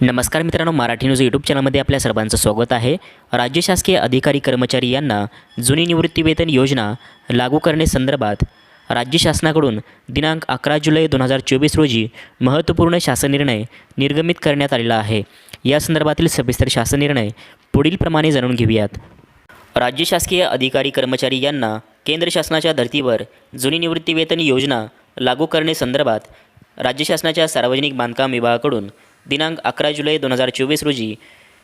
नमस्कार मित्रांनो Marathi news YouTube चॅनलमध्ये आपल्या सर्वांचं स्वागत आहे. राज्य शासकीय अधिकारी कर्मचारी यांना जुनी निवृत्तीवेतन योजना लागू करण्यासंदर्भात राज्य शासनाकडून दिनांक अकरा जुलै दोन हजार चोवीस रोजी महत्त्वपूर्ण शासन निर्णय निर्गमित करण्यात आलेला आहे. या संदर्भातील सविस्तर शासन निर्णय पुढीलप्रमाणे जाणून घेऊयात. राज्य शासकीय अधिकारी कर्मचारी यांना केंद्र शासनाच्या धर्तीवर जुनी निवृत्तीवेतन योजना लागू करण्यासंदर्भात राज्य शासनाच्या सार्वजनिक बांधकाम विभागाकडून दिनांक अकरा जुलै दोन हजार चोवीस रोजी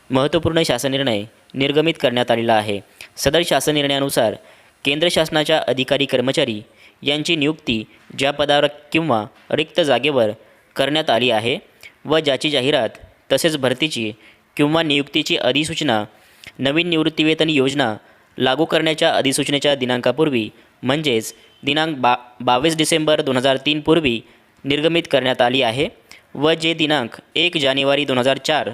महत्त्वपूर्ण शासन निर्णय निर्गमित करण्यात आलेला आहे. सदर शासन निर्णयानुसार केंद्र शासनाच्या अधिकारी कर्मचारी यांची नियुक्ती ज्या पदावर किंवा रिक्त जागेवर करण्यात आली आहे व ज्याची जाहिरात तसेच भरतीची किंवा नियुक्तीची अधिसूचना नवीन निवृत्तीवेतन योजना लागू करण्याच्या अधिसूचनेच्या दिनांकापूर्वी म्हणजेच दिनांक बा बावीस डिसेंबर दोन हजार तीनपूर्वी निर्गमित करण्यात आली आहे. व जे दिनांक एक जानेवारी दोन हजार चार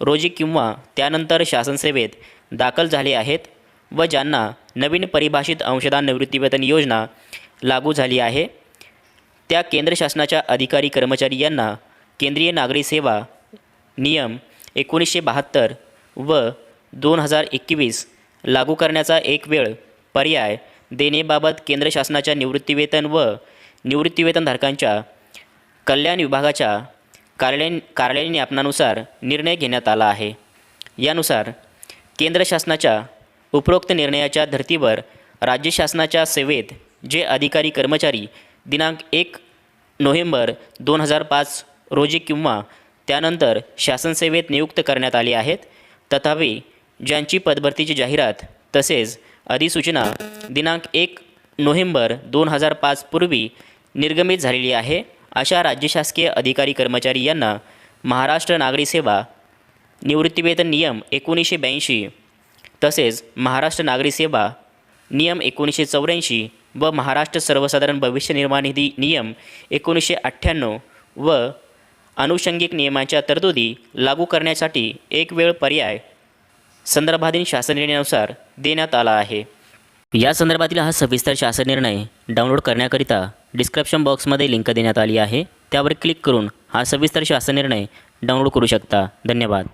रोजी किंवा त्यानंतर शासनसेवेत दाखल झाले आहेत व ज्यांना नवीन परिभाषित अंशदान निवृत्तीवेतन योजना लागू झाली आहे त्या केंद्र शासनाच्या अधिकारी कर्मचारी यांना केंद्रीय नागरी सेवा नियम एकोणीसशे बहात्तर व दोन हजार एकवीस लागू करण्याचा एक वेळ पर्याय देणेबाबत केंद्र शासनाच्या निवृत्तीवेतन व निवृत्तीवेतनधारकांच्या कल्याण विभागाच्या कार्यालयीन कार्यालयीन यापनानुसार निर्णय घेण्यात आला आहे. यानुसार केंद्र शासनाच्या उपरोक्त निर्णयाच्या धर्तीवर राज्य शासनाच्या सेवेत जे अधिकारी कर्मचारी दिनांक एक नोव्हेंबर दोन हजार पाच रोजी किंवा त्यानंतर शासनसेवेत नियुक्त करण्यात आले आहेत तथापि ज्यांची पदभरतीची जाहिरात तसेच अधिसूचना दिनांक एक नोव्हेंबर दोन हजार पाच पूर्वी निर्गमित झालेली आहे अशा राज्य शासकीय अधिकारी कर्मचारी यांना महाराष्ट्र नागरी सेवा निवृत्तीवेतन नियम एकोणीसशे ब्याऐंशी तसेच महाराष्ट्र नागरी सेवा नियम एकोणीसशे चौऱ्याऐंशी व महाराष्ट्र सर्वसाधारण भविष्य निर्वाह निधी नियम एकोणीसशे अठ्ठ्याण्णव व अनुषंगिक नियमांच्या तरतुदी लागू करण्यासाठी एक वेळ पर्याय संदर्भाधीन शासन निर्णयानुसार देण्यात आला आहे. या संदर्भातील हा सविस्तर शासन निर्णय डाउनलोड करण्याकरिता डिस्क्रिप्शन बॉक्समध्ये लिंक देण्यात आली आहे. त्यावर क्लिक करून हा सविस्तर शासन निर्णय डाउनलोड करू शकता. धन्यवाद.